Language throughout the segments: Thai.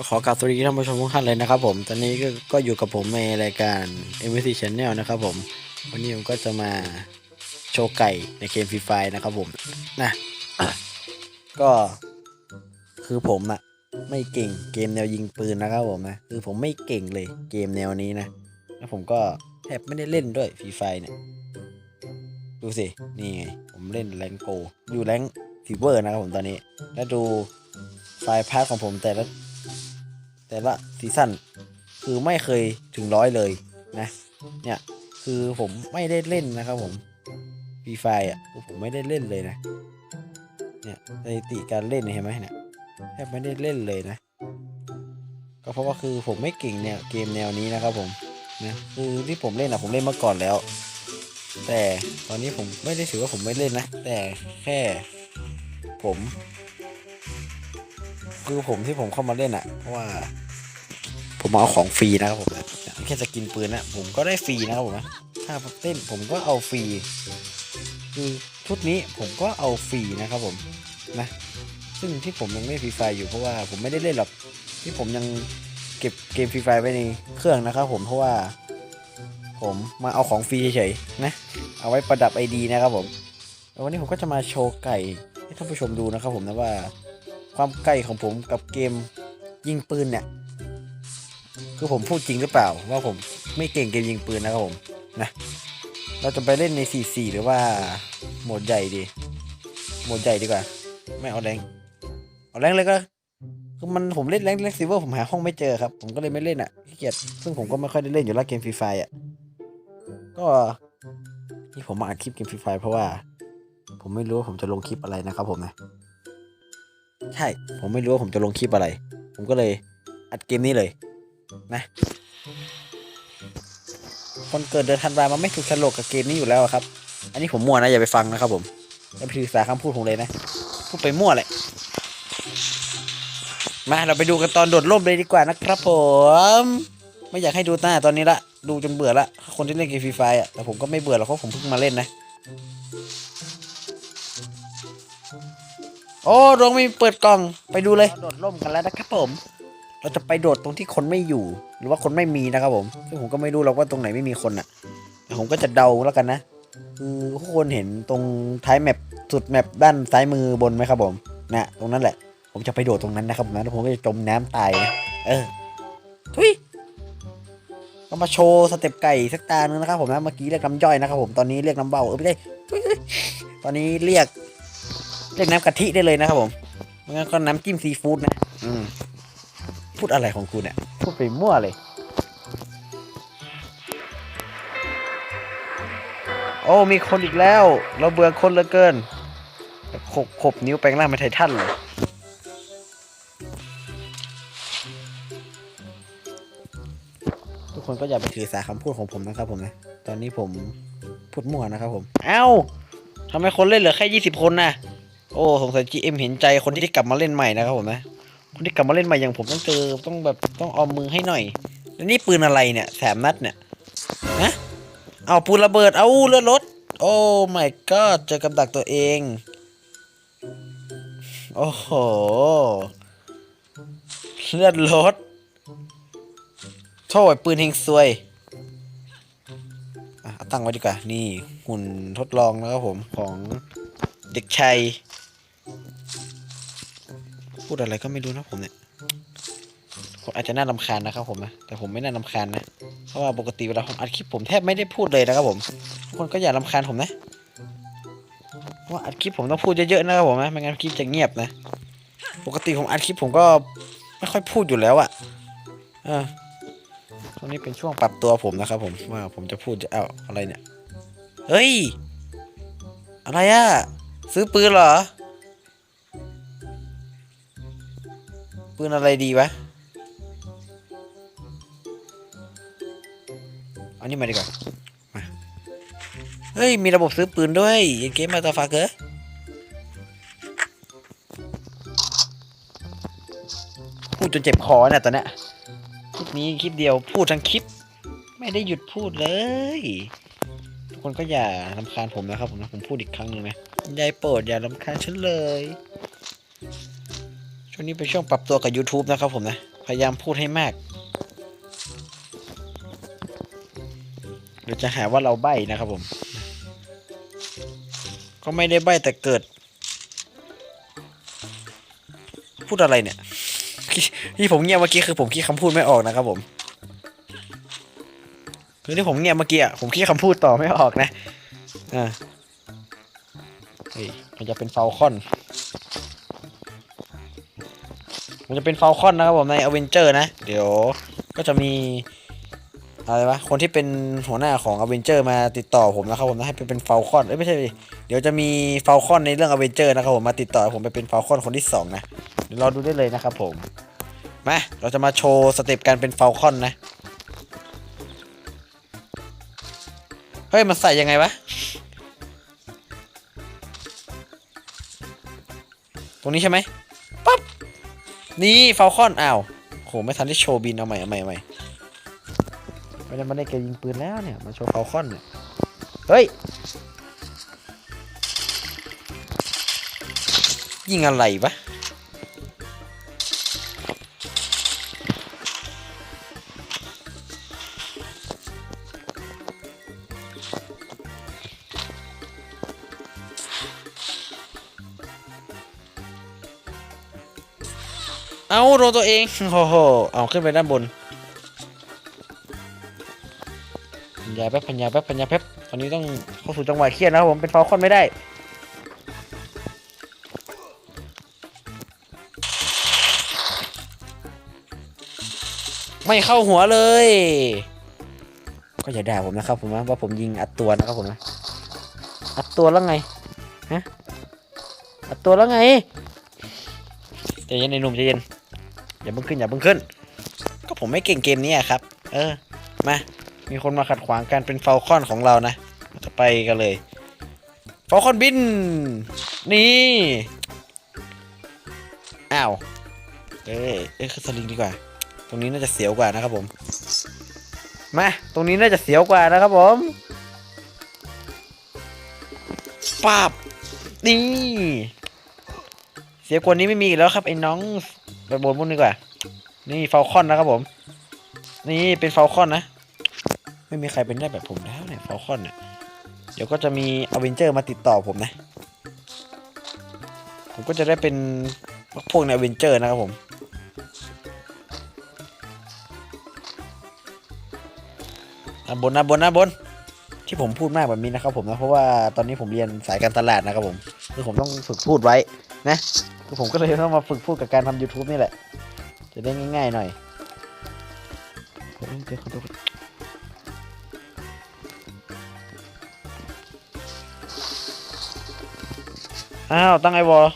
ก็ขอกราบสวัสดีท่านผู้ชมทุกท่านเลยนะครับผมตอนนี้ก็ก็อยู่กับผมในรายการ m v c Channel นะครับผม วันนี้ผมก็จะมาโชว์ไก่ในเกมฟรีไฟนะครับผมนะก็คือผมอะไม่เก่งเกมแนวยิงปืนนะครับผมนะคือผมไม่เก่งเลยเกมแนวนี้นะแล้วผมก็แทบไม่ได้เล่นด้วยฟรีไฟเนี่ยดูสิ นี่ไง ผมเล่นแรงโกอยู่แรงฟีเวอร์นะครับผมตอนนี้ แล้วดูไฟล์พาร์ทของผมแต่ละ แต่ละซีซั่นคือไม่เคยถึงร้อยเลยนะ เนี่ยคือผมไม่ได้เล่นนะครับผมฟรีไฟอะคือผมไม่ได้เล่นเลยนะ เนี่ยสถิติการเล่นเห็นไหมเนี่ยแทบไม่ได้เล่นเลยนะ ก็เพราะว่าคือผมไม่เก่งแนวเกมแนวนี้นะครับผมนะคือที่ผมเล่นอะผมเล่นมาก่อนแล้ว แต่ตอนนี้ผมไม่ได้ถือว่าผมไม่เล่นนะ แต่แค่ผม คือผมที่ผมเข้ามาเล่นอะเพราะว่า ผมเอาของฟรีนะครับผมแค่สกินปืนนะผมก็ได้ฟรีนะครับผมนะถ้าเล่นผมก็เอาฟรีคือชุดนี้ผมก็เอาฟรีนะครับผมนะ ซึ่งที่ผมยังไม่ฟรีไฟอยู่เพราะว่าผมไม่ได้เล่นหรอกที่ผมยังเก็บเกมฟรีไฟไว้ในเครื่องนะครับผมเพราะว่า ผมมาเอาของฟรีเฉยๆนะ เอาไว้ประดับไอดีนะครับผมวันนี้ผมก็จะมาโชว์ไก่ให้ท่านผู้ชมดูนะครับผมนะว่า ความใกล้ของผมกับเกมยิงปืนเนี่ย คือผมพูดจริงหรือเปล่า ว่าผมไม่เก่งเกมยิงปืนนะครับผมนะเราจะไปเล่นใน 4-4 หรือว่าโหมดใหญ่ดี โหมดใหญ่ดีกว่า ไม่เอาแรงเอาแรงเลยก็คือมันผมเล่นแรงแรงซิเวอร์ผมหาห้องไม่เจอครับ ผมก็เลยไม่เล่นอะขี้เกียจซึ่งผมก็ไม่ค่อยได้เล่นอยู่แล้วเกมฟรีไฟอะก็ที่ผมมาอัดคลิปเกมฟรีไฟเพราะว่า ผมไม่รู้ว่าผมจะลงคลิปอะไรนะครับผมนะ ใช่ ผมไม่รู้ว่าผมจะลงคลิปอะไร ผมก็เลยอัดเกมนี้เลย นะ คนเกิดเดือนธันวามันไม่ถูกฉลกกับเกมนี้อยู่แล้วครับ อันนี้ผมมั่วนะอย่าไปฟังนะครับผมอย่าไปถือสาคำพูดผมเลยนะ พูดไปมั่วเลยมาเราไปดูกันตอนโดดร่มเลยดีกว่านะครับผม ไม่อยากให้ดูหน้าตอนนี้ละ ดูจนเบื่อละ คนที่เล่นเกมฟรีไฟอะ แต่ผมก็ไม่เบื่อหรอกเพราะผมเพิ่งมาเล่นนะ โอ้ดวงมีเปิดกล่องไปดูเลยโดดร่มกันแล้วนะครับผม เราจะไปโดดตรงที่คนไม่อยู่ หรือว่าคนไม่มีนะครับผมซึ่งผมก็ไม่รู้หรอกว่าตรงไหนไม่มีคนอะแต่ผมก็จะเดาแล้วกันนะคือทุกคนเห็นตรงท้ายแมปสุดแมปด้านซ้ายมือบนไหมครับผมนะตรงนั้นแหละ ผมจะไปโดดตรงนั้นนะครับผมนะแล้วผมก็จะจมน้ำตายนะเออทุยก็มาโชว์สเต็ปไก่สักตานึงนะครับผมนะเมื่อกี้เรียกน้ำย่อยนะครับผมตอนนี้เรียกน้ำเบาเออไม่ได้ทุยตอนนี้เรียก เรียกน้ำกะทิได้เลยนะครับผมไม่งั้นก็น้ำจิ้มซีฟู้ดนะอืมพูดอะไรของคุณเนี่ยพูดไปมั่วเลย โอ้มีคนอีกแล้ว เราเบื่อคนเหลือเกินขบขบนิ้วแปลงร่างเป็นไททันเลยทุกคนก็อย่าไปถือสาคำพูดของผมนะครับผมนะ ตอนนี้ผมพูดมั่วนะครับผม เอ้าทำไมคนเล่นเหลือแค่ยี่สิบคนนะ โอ้สงสัย GM เห็นใจคนที่กลับมาเล่นใหม่นะครับผมนะคนที่กลับมาเล่นใหม่อย่างผมต้องเจอต้องแบบต้องเอามือให้หน่อย แล้วนี่ปืนอะไรเนี่ยแถมนัดเนี่ยฮะเอาปืนระเบิดเอาเลือดรถ โอ้ my god เจอกับดักตัวเอง โอ้โหเลือดรถโทษปืนเฮงซวยอะตั้งไว้ดีกว่า นี่หุ่นทดลองนะครับผมของเด็กชัย พูดอะไรก็ไม่รู้นะผมเนี่ยอาจจะน่ารำคาญนะครับผมนะแต่ผมไม่น่ารำคาญนะเพราะว่าปกติเวลาผมอัดคลิปผมแทบไม่ได้พูดเลยนะครับผมทุกคนก็อย่ารำคาญผมนะเพราะว่าอัดคลิปผมต้องพูดเยอะๆนะครับผมนะไม่งั้นคลิปจะเงียบนะ ปกติผมอัดคลิปผมก็ไม่ค่อยพูดอยู่แล้วอะเออตรงนี้เป็นช่วงปรับตัวผมนะครับ ผมว่าผมจะพูดจะเอาอะไรเนี่ยเฮ้ยอะไรอะซื้อปืนเหรอ ปืนอะไรดีวะ เอานี่มาดีกว่า มา เฮ้ย มีระบบซื้อปืนด้วยเกมมาตาฟาเกอร์พูดจนเจ็บคอเนี่ยตอนเนี้ยคลิปนี้คลิปเดียวพูดทั้งคลิป ไม่ได้หยุดพูดเลย ทุกคนก็อย่าลำคาญผมนะครับผมนะผมพูดอีกครั้งหนึ่งนะยายโปรดอย่าลำคาญฉันเลย วงนี้เป็นช่วงปรับตัวกับ YouTube นะครับผมนะ พยายามพูดให้มากเดี๋ยวจะหาว่าเราใบ้นะครับผม ก็ไม่ได้ใบ้แต่เกิด พูดอะไรเนี่ย ที่ผมเงียบเมื่อกี้คือผมคิดคำพูดไม่ออกนะครับผม คือที่ผมเงียบเมื่อกี้อะผมคิดคำพูดต่อไม่ออกนะ อ่าเฮ้ยมันจะเป็นฟาลคอน มันจะเป็นฟาลคอนนะครับผมในอเวนเจอร์นะ เดี๋ยวก็จะมีอะไรวะคนที่เป็นหัวหน้าของอเวนเจอร์มาติดต่อผมนะครับผมนะให้ไปเป็นฟลคอนเอ้ยไม่ใช่เดี๋ยวจะมีฟลคอนในเรื่องอเวนเจอร์นะครับผมมาติดต่อผมไปเป็นฟลคอนคนที่สองนะเดี๋ยวรอดูได้เลยนะครับผมมาเราจะมาโชว์สเต็ปการเป็นฟลคอนนะเฮ้ยมันใส่ยังไงวะตรงนี้ใช่ไหม นี่ฟาลคอนอ้าวโหไม่ทันได้โชว์บินเอาใหม่เอาใหม่เอาใหม่ไม่ได้มาได้เกมยิงปืนแล้วเนี่ยมาโชว์ฟาลคอนเนี่ยเฮ้ยยิงอะไรวะ เอาโดนตัวเองโอ้โหเอาขึ้นไปด้านบนพันยาแป๊บพันยาแป๊บพันยาแป๊บตอนนี้ต้องเข้าสู่จังหวะเครียดนะครับผมเป็นฟาวคอนไม่ได้ไม่เข้าหัวเลย ก็อย่าด่าผมนะครับผมนะว่าผมยิงอัดตัวนะครับผมนะอัดตัวแล้วไงฮะอัดตัวแล้วไงใจเย็นในหนุ่มใจเย็น อย่าเพิ่งขึ้นอย่าเพิ่งขึ้น ก็ผมไม่เก่งเกมนี้อะครับ เออ มา มีคนมาขัดขวางการเป็นฟลคอนของเรานะจะไปกันเลยฟลคอนบิน นี่ อ้าว เอ้ยเอ้ยคือสลิงดีกว่า ตรงนี้น่าจะเสียวกว่านะครับผม มา ตรงนี้น่าจะเสียวกว่านะครับผมป้าบนี่ เสียกว่านี้ไม่มีอีกแล้วครับไอ้น้อง ไปบนมุนดีกว่า นี่เฟลคอนนะครับผม นี่เป็นเฟลคอนนะ ไม่มีใครเป็นได้แบบผมแล้วเนี่ยเฟลคอนเนี่ยเดี๋ยวก็จะมีอเวนเจอร์มาติดต่อผมนะ ผมก็จะได้เป็นพวกในอเวนเจอร์นะครับผมบนนะบนนะบน ที่ผมพูดมากแบบนี้นะครับผมนะ เพราะว่าตอนนี้ผมเรียนสายการตลาดนะครับผม คือผมต้องฝึกพูดไว้นะ คือผมก็เลยต้องมาฝึกพูดกับการทำ YouTube นี่แหละ จะได้ง่ายๆหน่อยเฮ้ยเดี๋ยวขอโทษอ้าว ตั้งไอวอล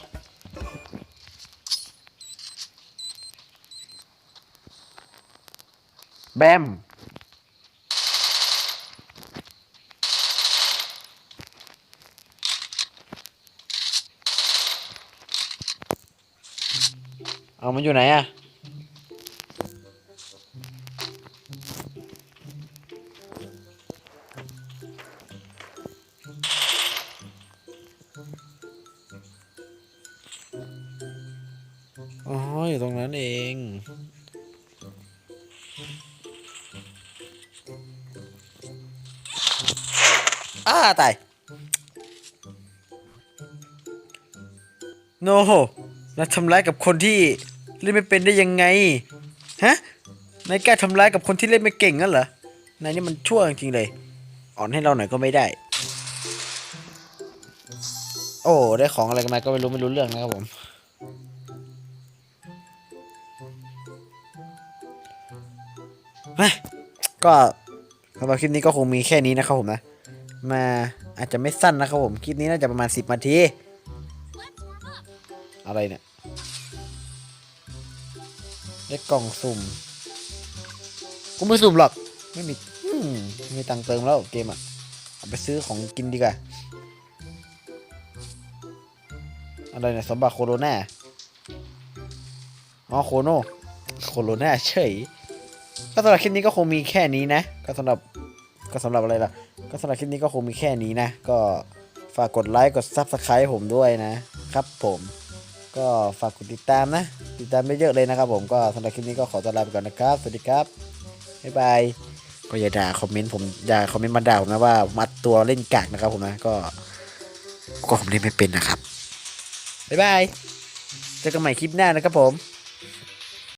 แบม เอามันอยู่ไหนอะอ๋ออยู่ตรงนั้นเองอ้าตาย โนนายทำร้ายกับคนที่ เล่นไม่เป็นได้ยังไง ฮะ นายกล้าทำร้ายกับคนที่เล่นไม่เก่งงั้นเหรอ นายนี่มันชั่วจริงๆเลย อ่อนให้เราหน่อยก็ไม่ได้ โอ้ ได้ของอะไรกันมาก็ไม่รู้ไม่รู้เรื่องนะครับผมฮ้ยก็สำหรับคลิปนี้ก็คงมีแค่นี้นะครับผมนะ มาอาจจะไม่สั้นนะครับผม คลิปนี้น่าจะประมาณ 10นาที อะไรเนี่ย ได้กล่องสุ่ม กูไม่สุ่มหรอก ไม่มีมไม่มีตังเติมแล้วเกมอะ เอาไปซื้อของกินดีกว่า อะไรเนี่ยสมบัติโคโรนาอ๋อโคโนโคโรนาเฉย ก็สำหรับคลิปนี้ก็คงมีแค่นี้นะ ก็สำหรับ ก็สำหรับอะไรล่ะ ก็สำหรับคลิปนี้ก็คงมีแค่นี้นะ ก็ฝากกดไลค์ กด Subscribe ผมด้วยนะครับผม ก็ฝากกดติดตามนะ ติดตามไม่เยอะเลยนะครับผมก็สำหรับคลิปนี้ก็ขอตัวลาไปก่อนนะครับ สวัสดีครับ บ๊ายบายก็อย่าด่าคอมเมนต์ผมอย่าคอมเมนต์มาด่าผมนะว่ามัดตัวเล่นกากนะครับผมนะก็ก็ผมเล่นไม่เป็นนะครับ บ๊ายบายเจอกันใหม่คลิปหน้านะครับผม